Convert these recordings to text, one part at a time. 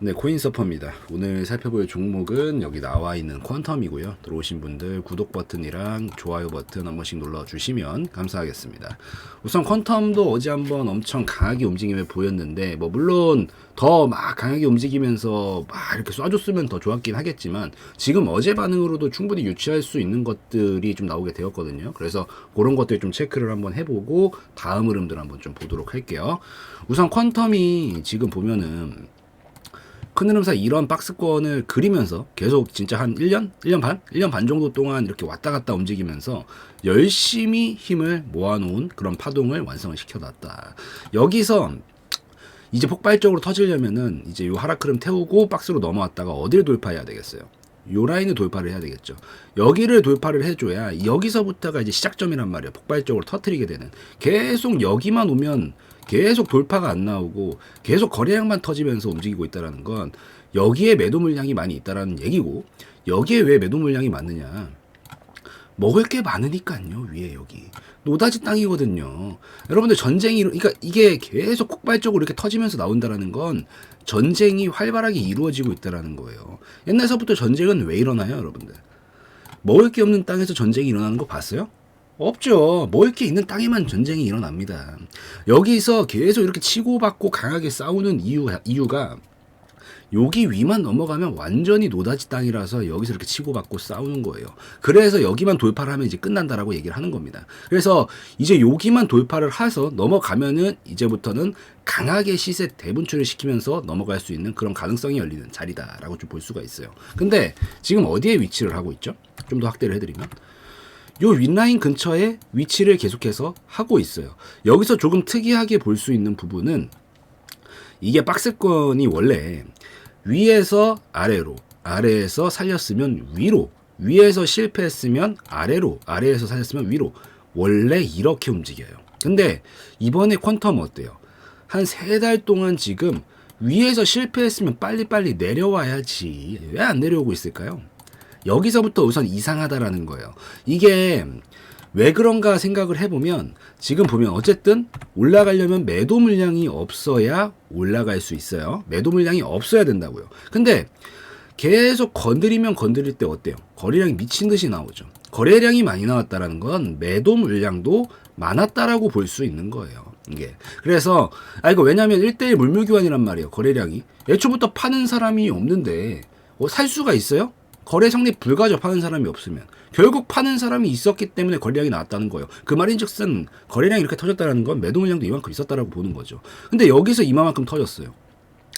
네, 코인서퍼입니다. 오늘 살펴볼 종목은 여기 나와 있는 퀀텀이고요. 들어오신 분들 구독 버튼이랑 좋아요 버튼 한 번씩 눌러주시면 감사하겠습니다. 우선 퀀텀도 어제 한번 엄청 강하게 움직임을 보였는데, 뭐, 물론 더 막 강하게 움직이면서 막 이렇게 쏴줬으면 더 좋았긴 하겠지만, 지금 어제 반응으로도 충분히 유치할 수 있는 것들이 좀 나오게 되었거든요. 그래서 그런 것들 좀 체크를 한번 해보고, 다음 흐름들 한번 좀 보도록 할게요. 우선 퀀텀이 지금 보면은, 큰 흐름사 이런 박스권을 그리면서 계속 진짜 한 1년? 1년 반? 1년 반 정도 동안 이렇게 왔다 갔다 움직이면서 열심히 힘을 모아놓은 그런 파동을 완성을 시켜놨다. 여기서 이제 폭발적으로 터지려면은 이제 요 하락 흐름 태우고 박스로 넘어왔다가 어디를 돌파해야 되겠어요? 요 라인을 돌파를 해야 되겠죠. 여기를 돌파를 해줘야 여기서부터가 이제 시작점이란 말이에요. 폭발적으로 터트리게 되는. 계속 여기만 오면 계속 돌파가 안 나오고 계속 거래량만 터지면서 움직이고 있다라는 건 여기에 매도 물량이 많이 있다라는 얘기고 여기에 왜 매도 물량이 많느냐? 먹을 게 많으니까요 위에 여기 노다지 땅이거든요 여러분들 전쟁이 그러니까 이게 계속 폭발적으로 이렇게 터지면서 나온다라는 건 전쟁이 활발하게 이루어지고 있다라는 거예요 옛날서부터 전쟁은 왜 일어나요 여러분들 먹을 게 없는 땅에서 전쟁이 일어나는 거 봤어요? 없죠. 먹을 게 있는 땅에만 전쟁이 일어납니다. 여기서 계속 이렇게 치고받고 강하게 싸우는 이유, 이유가 여기 위만 넘어가면 완전히 노다지 땅이라서 여기서 이렇게 치고받고 싸우는 거예요. 그래서 여기만 돌파를 하면 이제 끝난다라고 얘기를 하는 겁니다. 그래서 이제 여기만 돌파를 해서 넘어가면은 이제부터는 강하게 시세 대분출을 시키면서 넘어갈 수 있는 그런 가능성이 열리는 자리다라고 좀 볼 수가 있어요. 근데 지금 어디에 위치를 하고 있죠? 좀 더 확대를 해드리면. 요 윗라인 근처에 위치를 계속해서 하고 있어요. 여기서 조금 특이하게 볼 수 있는 부분은 이게 박스권이 원래 위에서 아래로, 아래에서 살렸으면 위로, 위에서 실패했으면 아래로, 아래에서 살렸으면 위로. 원래 이렇게 움직여요. 근데 이번에 퀀텀 어때요? 한 세 달 동안 지금 위에서 실패했으면 빨리빨리 내려와야지. 왜 안 내려오고 있을까요? 여기서부터 우선 이상하다라는 거예요. 이게 왜 그런가 생각을 해보면 지금 보면 어쨌든 올라가려면 매도 물량이 없어야 올라갈 수 있어요. 매도 물량이 없어야 된다고요. 근데 계속 건드리면 건드릴 때 어때요? 거래량이 미친 듯이 나오죠. 거래량이 많이 나왔다라는 건 매도 물량도 많았다라고 볼 수 있는 거예요. 이게. 그래서, 아, 이거 왜냐면 1대1 물물 교환이란 말이에요. 거래량이. 애초부터 파는 사람이 없는데, 어, 살 수가 있어요? 거래 성립 불가죠. 파는 사람이 없으면. 결국 파는 사람이 있었기 때문에 거래량이 나왔다는 거예요. 그 말인 즉슨 거래량이 이렇게 터졌다는 건 매도 물량도 이만큼 있었다라고 보는 거죠. 근데 여기서 이만큼 터졌어요.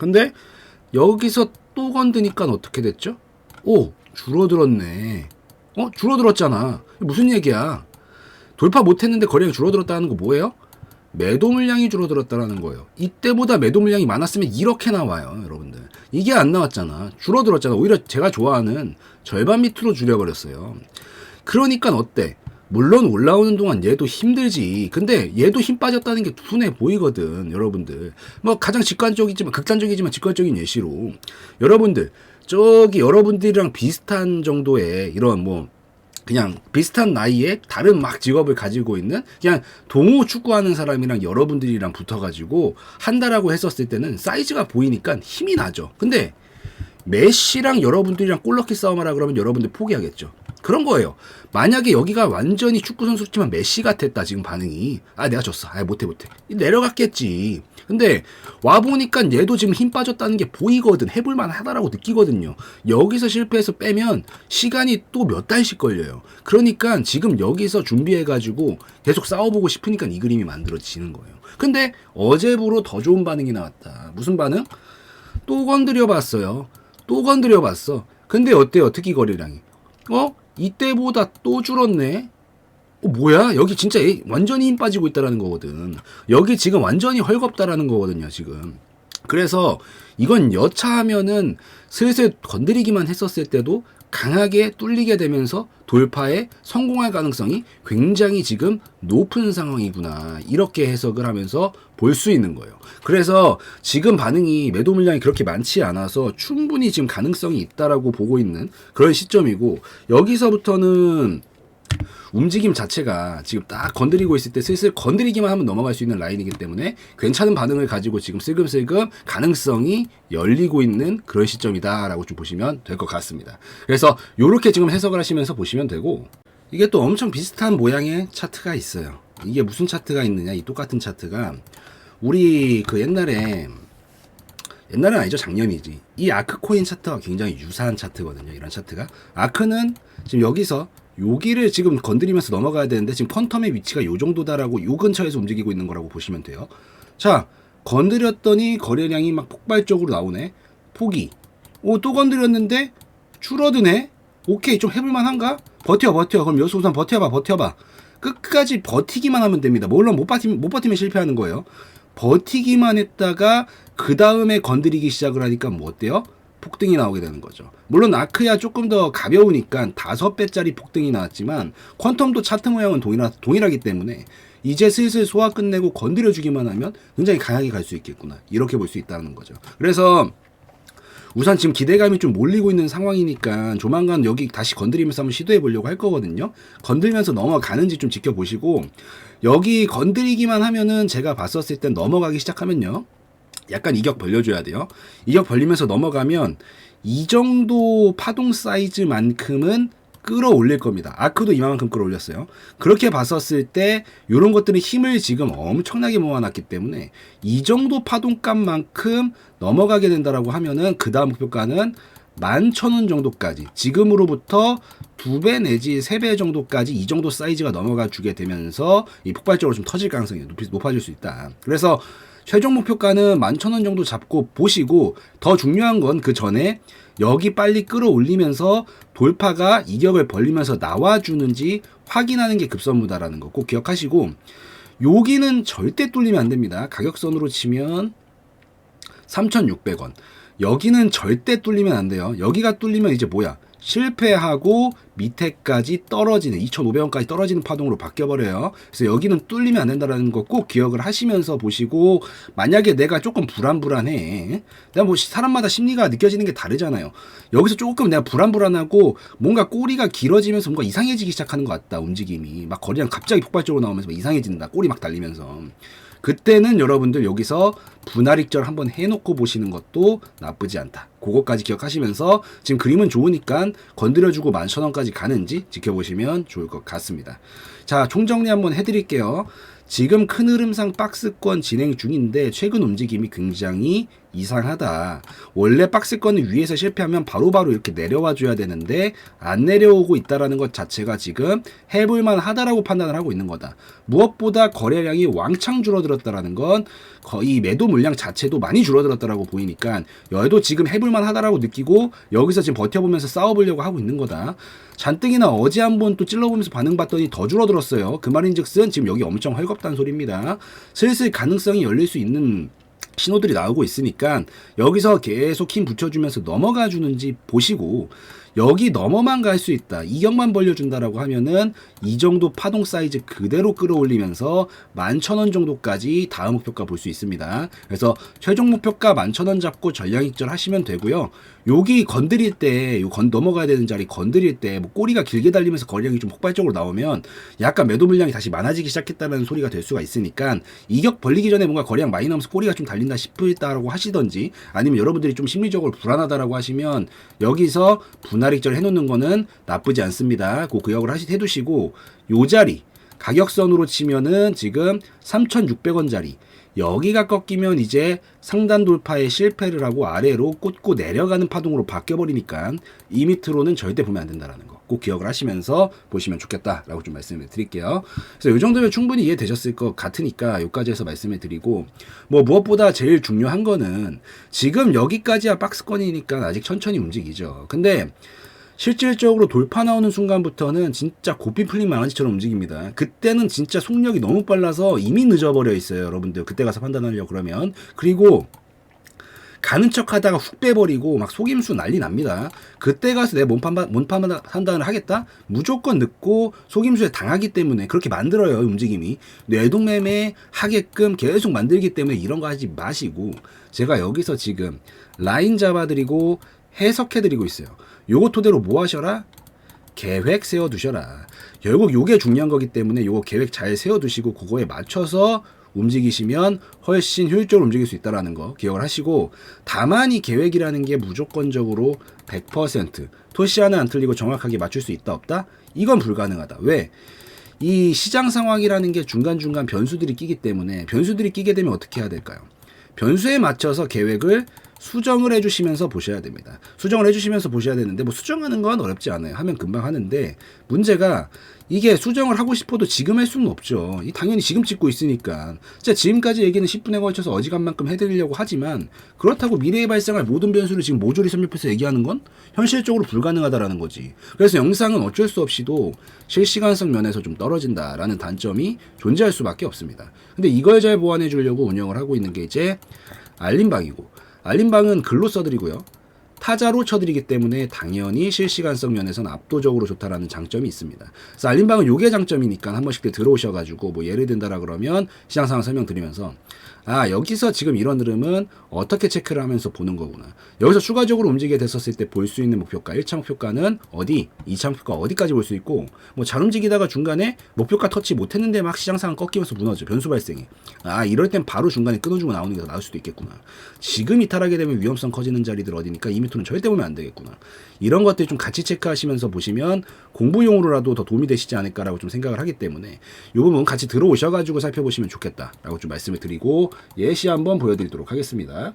근데 여기서 또 건드니까 어떻게 됐죠? 오, 줄어들었네. 어, 줄어들었잖아. 무슨 얘기야? 돌파 못했는데 거래량이 줄어들었다는 거 뭐예요? 매도 물량이 줄어들었다는 거예요. 이때보다 매도 물량이 많았으면 이렇게 나와요, 여러분들. 이게 안 나왔잖아. 줄어들었잖아. 오히려 제가 좋아하는 절반 밑으로 줄여버렸어요. 그러니까 어때? 물론 올라오는 동안 얘도 힘들지. 근데 얘도 힘 빠졌다는 게 눈에 보이거든, 여러분들. 뭐 가장 직관적이지만 극단적이지만 직관적인 예시로 여러분들 저기 여러분들이랑 비슷한 정도의 이런 뭐 그냥 비슷한 나이에 다른 막 직업을 가지고 있는 그냥 동호 축구하는 사람이랑 여러분들이랑 붙어가지고 한다라고 했었을 때는 사이즈가 보이니까 힘이 나죠. 근데 메시랑 여러분들이랑 골넣기 싸움하라 그러면 여러분들 포기하겠죠. 그런 거예요. 만약에 여기가 완전히 축구 선수지만 메시 같았다 지금 반응이 아 내가 졌어 아 못해 못해 내려갔겠지 근데 와 보니까 얘도 지금 힘 빠졌다는 게 보이거든. 해볼만 하다라고 느끼거든요. 여기서 실패해서 빼면 시간이 또 몇 달씩 걸려요. 그러니까 지금 여기서 준비해 가지고 계속 싸워보고 싶으니까 이 그림이 만들어지는 거예요. 근데 어제부로 더 좋은 반응이 나왔다. 무슨 반응? 또 건드려 봤어요. 또 건드려 봤어. 근데 어때요? 특이 거래량이? 어? 이때보다 또 줄었네. 어, 뭐야? 여기 진짜 얘 완전히 힘 빠지고 있다라는 거거든. 여기 지금 완전히 헐겁다라는 거거든요, 지금. 그래서 이건 여차하면은 슬슬 건드리기만 했었을 때도 강하게 뚫리게 되면서 돌파에 성공할 가능성이 굉장히 지금 높은 상황이구나. 이렇게 해석을 하면서 볼 수 있는 거예요. 그래서 지금 반응이 매도 물량이 그렇게 많지 않아서 충분히 지금 가능성이 있다라고 보고 있는 그런 시점이고 여기서부터는 움직임 자체가 지금 딱 건드리고 있을 때 슬슬 건드리기만 하면 넘어갈 수 있는 라인이기 때문에 괜찮은 반응을 가지고 지금 슬금슬금 가능성이 열리고 있는 그런 시점이다라고 좀 보시면 될 것 같습니다. 그래서 이렇게 지금 해석을 하시면서 보시면 되고 이게 또 엄청 비슷한 모양의 차트가 있어요. 이게 무슨 차트가 있느냐? 이 똑같은 차트가 우리 그 옛날에 옛날은 아니죠 작년이지 이 아크 코인 차트와 굉장히 유사한 차트거든요 이런 차트가 아크는 지금 여기서 여기를 지금 건드리면서 넘어가야 되는데 지금 퀀텀의 위치가 요 정도다라고 요 근처에서 움직이고 있는 거라고 보시면 돼요. 자 건드렸더니 거래량이 막 폭발적으로 나오네. 포기. 오 또 건드렸는데 줄어드네. 오케이 좀 해볼만 한가? 버텨 버텨. 그럼 여기서 우선 버텨봐 버텨봐. 끝까지 버티기만 하면 됩니다. 물론 못 버티면, 못 버티면 실패하는 거예요. 버티기만 했다가 그 다음에 건드리기 시작을 하니까 뭐 어때요? 폭등이 나오게 되는 거죠. 물론 아크야 조금 더 가벼우니까 다섯 배짜리 폭등이 나왔지만 퀀텀도 차트 모양은 동일하, 동일하기 때문에 이제 슬슬 소화 끝내고 건드려 주기만 하면 굉장히 강하게 갈 수 있겠구나. 이렇게 볼 수 있다는 거죠. 그래서 우선 지금 기대감이 좀 몰리고 있는 상황이니까 조만간 여기 다시 건드리면서 한번 시도해 보려고 할 거거든요. 건들면서 넘어가는지 좀 지켜보시고 여기 건드리기만 하면은 제가 봤었을 땐 넘어가기 시작하면요. 약간 이격 벌려줘야 돼요. 이격 벌리면서 넘어가면 이 정도 파동 사이즈만큼은 끌어올릴 겁니다. 아크도 이만큼 끌어올렸어요. 그렇게 봤었을 때 이런 것들은 힘을 지금 엄청나게 모아놨기 때문에 이 정도 파동값만큼 넘어가게 된다라고 하면은 그 다음 목표가는 11,000원 정도까지 지금으로부터 두 배 내지 세 배 정도까지 이 정도 사이즈가 넘어가 주게 되면서 이 폭발적으로 좀 터질 가능성이 높이, 높아질 수 있다. 그래서 최종 목표가는 11,000원 정도 잡고 보시고 더 중요한 건 그 전에 여기 빨리 끌어올리면서 돌파가 이격을 벌리면서 나와주는지 확인하는 게 급선무다라는 거 꼭 기억하시고 여기는 절대 뚫리면 안 됩니다. 가격선으로 치면 3,600원. 여기는 절대 뚫리면 안 돼요. 여기가 뚫리면 이제 뭐야? 실패하고 밑에까지 떨어지는 2,500원까지 떨어지는 파동으로 바뀌어버려요. 그래서 여기는 뚫리면 안 된다라는 거 꼭 기억을 하시면서 보시고 만약에 내가 조금 불안불안해. 내가 뭐 사람마다 심리가 느껴지는 게 다르잖아요. 여기서 조금 내가 불안불안하고 뭔가 꼬리가 길어지면서 뭔가 이상해지기 시작하는 것 같다. 움직임이 막 거리랑 갑자기 폭발적으로 나오면서 막 이상해진다. 꼬리 막 달리면서. 그때는 여러분들 여기서 분할익절 한번 해놓고 보시는 것도 나쁘지 않다. 그거까지 기억하시면서 지금 그림은 좋으니까 건드려주고 만천 원까지 가는지 지켜보시면 좋을 것 같습니다. 자, 총정리 한번 해드릴게요. 지금 큰 흐름상 박스권 진행 중인데 최근 움직임이 굉장히 이상하다. 원래 박스권을 위에서 실패하면 바로바로 이렇게 내려와 줘야 되는데 안 내려오고 있다라는 것 자체가 지금 해볼만 하다라고 판단을 하고 있는 거다. 무엇보다 거래량이 왕창 줄어들었다라는 건 거의 매도 물량 자체도 많이 줄어들었다라고 보이니까 여도 지금 해볼만 하다라고 느끼고 여기서 지금 버텨보면서 싸워보려고 하고 있는 거다. 잔뜩이나 어제 한 번 또 찔러보면서 반응 봤더니 더 줄어들었어요. 그 말인즉슨 지금 여기 엄청 헐겁다는 소리입니다. 슬슬 가능성이 열릴 수 있는 신호들이 나오고 있으니까 여기서 계속 힘 붙여주면서 넘어가 주는지 보시고 여기 넘어만 갈 수 있다. 이격만 벌려준다라고 하면은 이 정도 파동 사이즈 그대로 끌어올리면서 11,000원 정도까지 다음 목표가 볼 수 있습니다. 그래서 최종 목표가 11,000원 잡고 전량 익절 하시면 되고요. 여기 건드릴 때, 요 건, 넘어가야 되는 자리 건드릴 때, 뭐 꼬리가 길게 달리면서 거리량이 좀 폭발적으로 나오면 약간 매도 물량이 다시 많아지기 시작했다는 소리가 될 수가 있으니까 이격 벌리기 전에 뭔가 거리량 많이 나오면서 꼬리가 좀 달린다 싶다라고 하시던지 아니면 여러분들이 좀 심리적으로 불안하다라고 하시면 여기서 분할익절 해놓는 거는 나쁘지 않습니다. 그 기억을 하시, 해두시고 요 자리 가격선으로 치면은 지금 3,600원짜리 여기가 꺾이면 이제 상단 돌파에 실패를 하고 아래로 꽂고 내려가는 파동으로 바뀌어버리니까 이 밑으로는 절대 보면 안 된다라는 거 꼭 기억을 하시면서 보시면 좋겠다라고 좀 말씀을 드릴게요. 그래서 이 정도면 충분히 이해되셨을 것 같으니까 여기까지 해서 말씀을 드리고 뭐 무엇보다 제일 중요한 거는 지금 여기까지야 박스권이니까 아직 천천히 움직이죠. 근데 실질적으로 돌파 나오는 순간부터는 진짜 고삐 풀린 망아지처럼 움직입니다. 그때는 진짜 속력이 너무 빨라서 이미 늦어버려 있어요, 여러분들. 그때 가서 판단하려고 그러면. 그리고 가는 척 하다가 훅 빼버리고 막 속임수 난리 납니다. 그때 가서 내 몸판, 몸판 판단을 하겠다? 무조건 늦고 속임수에 당하기 때문에 그렇게 만들어요, 움직임이. 뇌동매매 하게끔 계속 만들기 때문에 이런 거 하지 마시고 제가 여기서 지금 라인 잡아드리고 해석해드리고 있어요. 요거 토대로 뭐 하셔라? 계획 세워두셔라. 결국 요게 중요한 거기 때문에 요거 계획 잘 세워두시고 그거에 맞춰서 움직이시면 훨씬 효율적으로 움직일 수 있다라는 거 기억을 하시고 다만 이 계획이라는 게 무조건적으로 100% 토시 하나 안 틀리고 정확하게 맞출 수 있다 없다? 이건 불가능하다. 왜? 이 시장 상황이라는 게 중간중간 변수들이 끼기 때문에 변수들이 끼게 되면 어떻게 해야 될까요? 변수에 맞춰서 계획을 수정을 해주시면서 보셔야 됩니다. 수정을 해주시면서 보셔야 되는데 뭐 수정하는 건 어렵지 않아요. 하면 금방 하는데 문제가 이게 수정을 하고 싶어도 지금 할 수는 없죠. 이 당연히 지금 찍고 있으니까. 진짜 지금까지 얘기는 10분에 걸쳐서 어지간 만큼 해드리려고 하지만 그렇다고 미래에 발생할 모든 변수를 지금 모조리 섭렵해서 얘기하는 건 현실적으로 불가능하다라는 거지. 그래서 영상은 어쩔 수 없이도 실시간성 면에서 좀 떨어진다라는 단점이 존재할 수밖에 없습니다. 근데 이걸 잘 보완해 주려고 운영을 하고 있는 게 이제 알림방이고 알림방은 글로 써드리고요. 타자로 쳐드리기 때문에 당연히 실시간성 면에서는 압도적으로 좋다라는 장점이 있습니다. 그래서 알림방은 요게 장점이니까 한 번씩 들어오셔가지고 뭐 예를 든다라 그러면 시장 상황 설명드리면서 아 여기서 지금 이런 흐름은 어떻게 체크를 하면서 보는 거구나. 여기서 추가적으로 움직이게 됐었을 때 볼 수 있는 목표가 1차 목표가는 어디, 2차 목표가 어디까지 볼 수 있고 뭐 잘 움직이다가 중간에 목표가 터치 못했는데 막 시장 상황 꺾이면서 무너져 변수 발생해. 아 이럴 땐 바로 중간에 끊어주고 나오는 게 더 나을 수도 있겠구나. 지금 이탈하게 되면 위험성 커지는 자리들 어디니까 이 미터는 절대 보면 안 되겠구나. 이런 것들 좀 같이 체크하시면서 보시면 공부용으로라도 더 도움이 되시지 않을까라고 좀 생각을 하기 때문에 이 부분 같이 들어오셔가지고 살펴보시면 좋겠다라고 좀 말씀을 드리고 예시 한번 보여드리도록 하겠습니다.